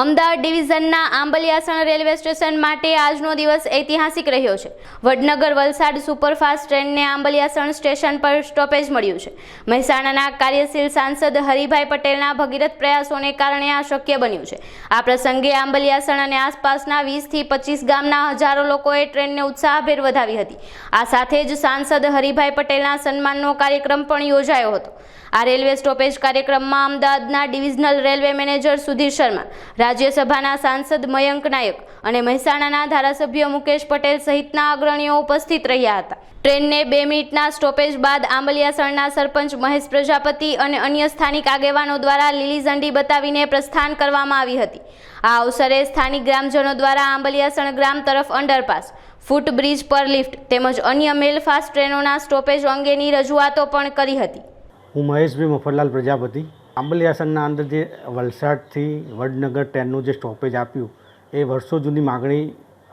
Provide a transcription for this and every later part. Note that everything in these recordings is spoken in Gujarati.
અમદાવાદ ડિવિઝનના આંબલિયાસણ રેલવે સ્ટેશન માટે આજનો દિવસ ઐતિહાસિક રહ્યો છે. વડનગર વલસાડ સુપરફાસ્ટ ટ્રેનને આંબલિયાસણ સ્ટેશન પર સ્ટોપેજ મળ્યું છે. મહેસાણાના કાર્યશીલ સાંસદ હરિભાઈ પટેલના ભગીરથ પ્રયાસોને કારણે આ શક્ય બન્યું છે. આ પ્રસંગે આંબલિયાસણ અને આસપાસના વીસથી પચીસ ગામના હજારો લોકોએ ટ્રેનને ઉત્સાહભેર વધાવી હતી. આ સાથે જ સાંસદ હરિભાઈ પટેલના સન્માનનો કાર્યક્રમ પણ યોજાયો હતો. આ રેલવે સ્ટોપેજ કાર્યક્રમમાં અમદાવાદના divisional railway manager Sudhir Sharma રાજ્યસભાના સાંસદ મયંક નાયક અને મહેસાણાના ધારાસભ્ય મુકેશ પટેલ સહિતના અગ્રણીઓ ઉપસ્થિત રહ્યા હતા. ટ્રેનને બે મિનિટના સ્ટોપેજ બાદ આંબલિયાસણના સરપંચ મહેશ પ્રજાપતિ અને અન્ય સ્થાનિક આગેવાનો દ્વારા લીલી ઝંડી બતાવીને પ્રસ્થાન કરવામાં આવી હતી. આ અવસરે સ્થાનિક ગ્રામજનો દ્વારા આંબલિયાસણ ગ્રામ તરફ અંડરપાસ ફૂટ બ્રિજ પર લિફ્ટ તેમજ અન્ય મેલફાસ્ટ ટ્રેનોના સ્ટોપેજ અંગેની રજૂઆતો પણ કરી હતી. હું મહેશભાઈ મફતલાલ પ્રજાપતિ આંબલિયાસનના અંદર જે વલસાડથી વડનગર ટ્રેનનું જે સ્ટોપેજ આપ્યું, એ વર્ષો જૂની માગણી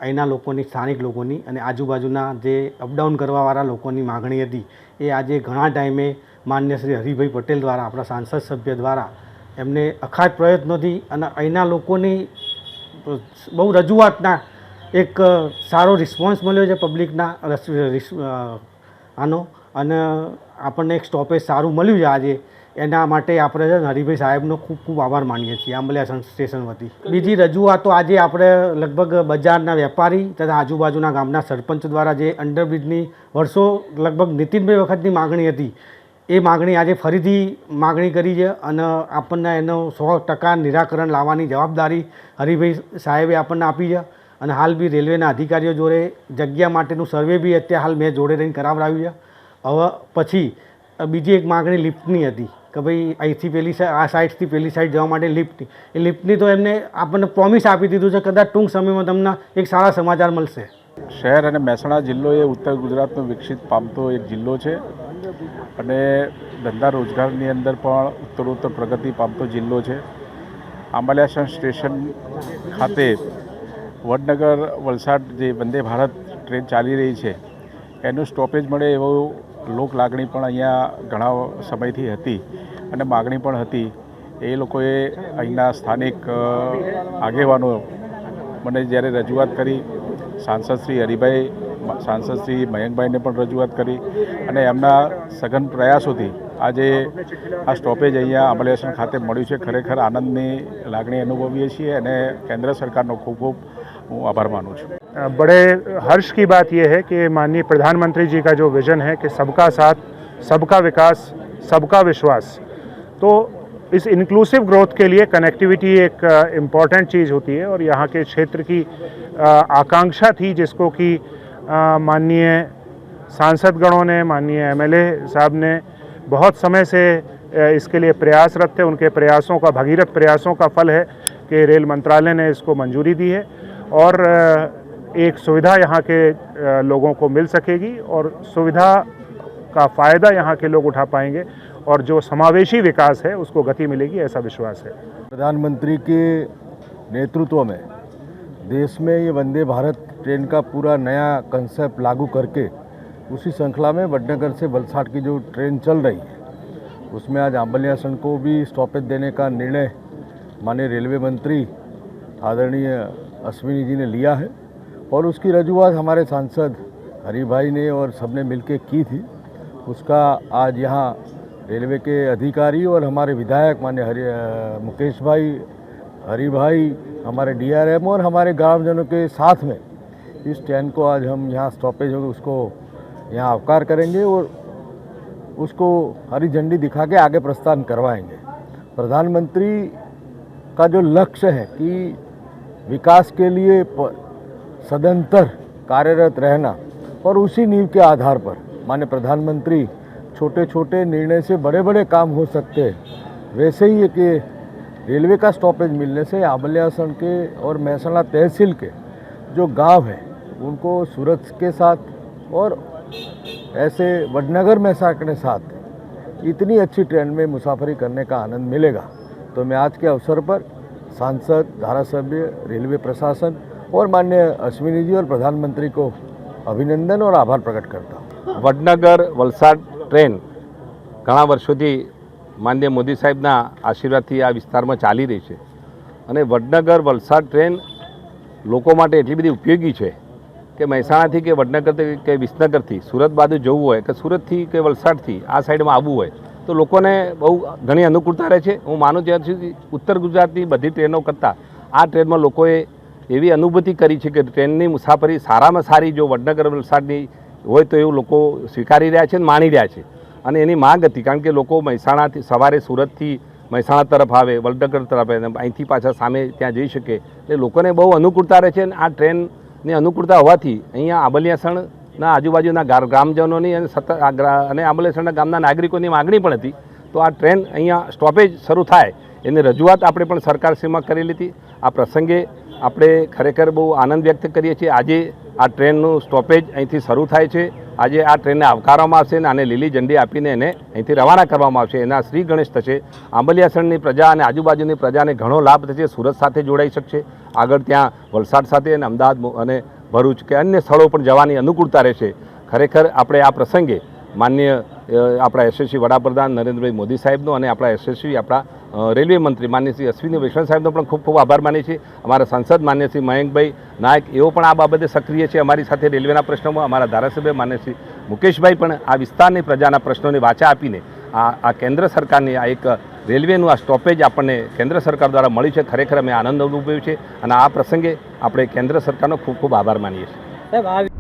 અહીંના લોકોની, સ્થાનિક લોકોની અને આજુબાજુના જે અપડાઉન કરવાવાળા લોકોની માગણી હતી, એ આજે ઘણા ટાઈમે માન્ય શ્રી હરિભાઈ પટેલ દ્વારા, આપણા સાંસદ સભ્ય દ્વારા એમને અખાત પ્રયત્નોથી અને અહીંના લોકોની બહુ રજૂઆતના એક સારો રિસ્પોન્સ મળ્યો છે પબ્લિકના આનો અને આપણને એક સ્ટોપેજ સારું મળ્યું છે આજે એના માટે આપણે છે ને હરિભાઈ સાહેબનો ખૂબ ખૂબ આભાર માનીએ છીએ, આંબલિયા સ્ટેશન વતી. બીજી રજૂઆતો આજે આપણે લગભગ બજારના વેપારી તથા આજુબાજુના ગામના સરપંચ દ્વારા જે અંડરબ્રિજની વર્ષો લગભગ નીતિનભાઈ વખતની માગણી હતી, એ માગણી આજે ફરીથી માગણી કરી છે અને આપણને એનો સો ટકા નિરાકરણ લાવવાની જવાબદારી હરિભાઈ સાહેબે આપણને આપી છે અને હાલ બી રેલવેના અધિકારીઓ જોડે જગ્યા માટેનું સર્વે બી અત્યારે હાલ મેં જોડે રહીને કરાવડાવ્યું છે. હવે પછી બીજી એક માગણી લિફ્ટની હતી કે ભાઈ અહીંથી પેલી આ સાઈડથી પેલી સાઈડ જવા માટે લિફ્ટની એ લિફ્ટની તો એમને આપણને પ્રોમિસ આપી દીધું છે, કદાચ ટૂંક સમયમાં તમને એક સારા સમાચાર મળશે. શહેર અને મહેસાણા જિલ્લો એ ઉત્તર ગુજરાતનો વિકસિત પામતો એક જિલ્લો છે. અને ધંધા રોજગારની અંદર પણ ઉત્તરોત્તર પ્રગતિ પામતો જિલ્લો છે. આંબલિયાસણ સ્ટેશન ખાતે વડનગર વલસાડ જે વંદે ભારત ટ્રેન ચાલી રહી છે, એનું સ્ટોપેજ મળે એવો લોક લાગણી પણ અહીંયા ઘણા સમયથી હતી અને માગણી પણ હતી. એ લોકોએ અહીંના સ્થાનિક આગેવાનો મને જ્યારે રજૂઆત કરી, સાંસદ શ્રી હરિભાઈ, સાંસદ શ્રી મયંકભાઈને પણ રજૂઆત કરી અને એમના સઘન પ્રયાસોથી આજે આ સ્ટોપેજ અહીંયા અમલેશન ખાતે મળ્યું છે. ખરેખર આનંદની લાગણી અનુભવીએ છીએ અને કેન્દ્ર સરકારનો ખૂબ ખૂબ હું આભાર માનું છું. बड़े हर्ष की बात यह है कि माननीय प्रधानमंत्री जी का जो विजन है कि सबका साथ, सबका विकास, सबका विश्वास। तो इस इंक्लूसिव ग्रोथ के लिए कनेक्टिविटी एक इंपॉर्टेंट चीज़ होती है और यहाँ के क्षेत्र की आकांक्षा थी जिसको कि माननीय सांसदगणों ने, माननीय एमएलए साहब ने बहुत समय से इसके लिए प्रयासरत थे। उनके प्रयासों का, भगीरथ प्रयासों का फल है कि रेल मंत्रालय ने इसको मंजूरी दी है। और एक सुविधा यहाँ के लोगों को मिल सकेगी और सुविधा का फ़ायदा यहाँ के लोग उठा पाएँगे और जो समावेशी विकास है उसको गति मिलेगी, ऐसा विश्वास है। प्रधानमंत्री के नेतृत्व में देश में ये वंदे भारत ट्रेन का पूरा नया कंसेप्ट लागू करके उसी श्रृंखला में वडनगर से वलसाड की जो ट्रेन चल रही है, उसमें आज आंबलियासन को भी स्टॉपेज देने का निर्णय माननीय रेलवे मंत्री आदरणीय अश्विनी जी ने लिया है। और उसकी रजूआत हमारे सांसद हरी भाई ने और सबने मिलकर की थी। उसका आज यहाँ रेलवे के अधिकारी और हमारे विधायक मान्य हरि मुकेश भाई, हरी भाई, हमारे डीआरएम और हमारे ग्रामजनों के साथ में इस ट्रेन को आज हम यहाँ स्टॉपेज होगा उसको यहाँ अवकार करेंगे और उसको हरी झंडी दिखा के आगे प्रस्थान करवाएँगे। प्रधानमंत्री का जो लक्ष्य है कि विकास के लिए सदंतर कार्यरत रहना और उसी नींव के आधार पर मान्य प्रधानमंत्री छोटे छोटे निर्णय से बड़े बड़े काम हो सकते हैं। वैसे ही कि रेलवे का स्टॉपेज मिलने से आबल्यासन के और महसाणा तहसील के जो गाँव हैं, उनको सूरत के साथ और ऐसे वडनगर महसाणा के साथ इतनी अच्छी ट्रेन में मुसाफरी करने का आनंद मिलेगा। तो मैं आज के अवसर पर सांसद, धारासभ्य, रेलवे प्रशासन और माननीय अश्विनी जी और प्रधानमंत्री को अभिनंदन और आभार प्रकट करता हूँ વડનગર વલસાડ ટ્રેન ઘણા વર્ષોથી માનનીય મોદી સાહેબના આશીર્વાદથી આ વિસ્તારમાં ચાલી રહી છે અને વડનગર વલસાડ ટ્રેન લોકો માટે એટલી બધી ઉપયોગી છે કે મહેસાણાથી કે વડનગરથી કે વિસનગરથી સુરત બાજુ જવું હોય કે સુરતથી કે વલસાડથી આ સાઈડમાં આવવું હોય તો લોકોને બહુ ઘણી અનુકૂળતા રહે છે હું માનું ત્યાં સુધી ઉત્તર ગુજરાતની બધી ટ્રેનો કરતાં આ ટ્રેનમાં લોકોએ એવી અનુભૂતિ કરી છે કે ટ્રેનની મુસાફરી સારામાં સારી જો વડનગર વલસાડની હોય તો એવું લોકો સ્વીકારી રહ્યા છે અને માણી રહ્યા છે. અને એની માંગ હતી કારણ કે લોકો મહેસાણાથી સવારે સુરતથી મહેસાણા તરફ આવે, વડનગર તરફ આવે અહીંથી પાછા સામે ત્યાં જઈ શકે. એટલે લોકોને બહુ અનુકૂળતા રહે છે અને આ ટ્રેનની અનુકૂળતા હોવાથી અહીંયા આંબલિયાસણના આજુબાજુના ગ્રામજનોની અને સતત અને આંબલિયાસણના ગામના નાગરિકોની માગણી પણ હતી. તો આ ટ્રેન અહીંયા સ્ટોપેજ શરૂ થાય. એની રજૂઆત આપણે પણ સરકારશ્રીમાં કરેલી હતી. આ પ્રસંગે આપણે ખરેખર બહુ આનંદ વ્યક્ત કરીએ છીએ. આજે આ ટ્રેનનું સ્ટોપેજ અહીંથી શરૂ થાય છે. આજે આ ટ્રેનને આવકારવામાં આવશે અને આને લીલી ઝંડી આપીને એને અહીંથી રવાના કરવામાં આવશે. એના શ્રી ગણેશ થશે. આંબલિયાસણની પ્રજા અને આજુબાજુની પ્રજાને ઘણો લાભ થશે. સુરત સાથે જોડાઈ શકશે. આગળ ત્યાં વલસાડ સાથે અને અમદાવાદ અને ભરૂચ કે અન્ય સ્થળો પણ જવાની અનુકૂળતા રહેશે. ખરેખર આપણે આ પ્રસંગે માન્ય આપણા યશસ્વી વડાપ્રધાન નરેન્દ્રભાઈ મોદી સાહેબનો અને આપણા યશસ્વી આપણા રેલવે મંત્રી માન્ય શ્રી અશ્વિની વૈષ્ણવ સાહેબનો પણ ખૂબ ખૂબ આભાર માનીએ છીએ. અમારા સાંસદ માન્ય શ્રી મયંકભાઈ નાયક એઓ પણ આ બાબતે સક્રિય છે અમારી સાથે રેલવેના પ્રશ્નોમાં. અમારા ધારાસભ્ય માન્ય શ્રી મુકેશભાઈ પણ આ વિસ્તારની પ્રજાના પ્રશ્નોની વાચા આપીને આ આ કેન્દ્ર સરકારની આ એક રેલવેનું આ સ્ટોપેજ આપણને કેન્દ્ર સરકાર દ્વારા મળ્યું છે. ખરેખર અમે આનંદ અનુભવ્યો છે અને આ પ્રસંગે આપણે કેન્દ્ર સરકારનો ખૂબ ખૂબ આભાર માનીએ છીએ.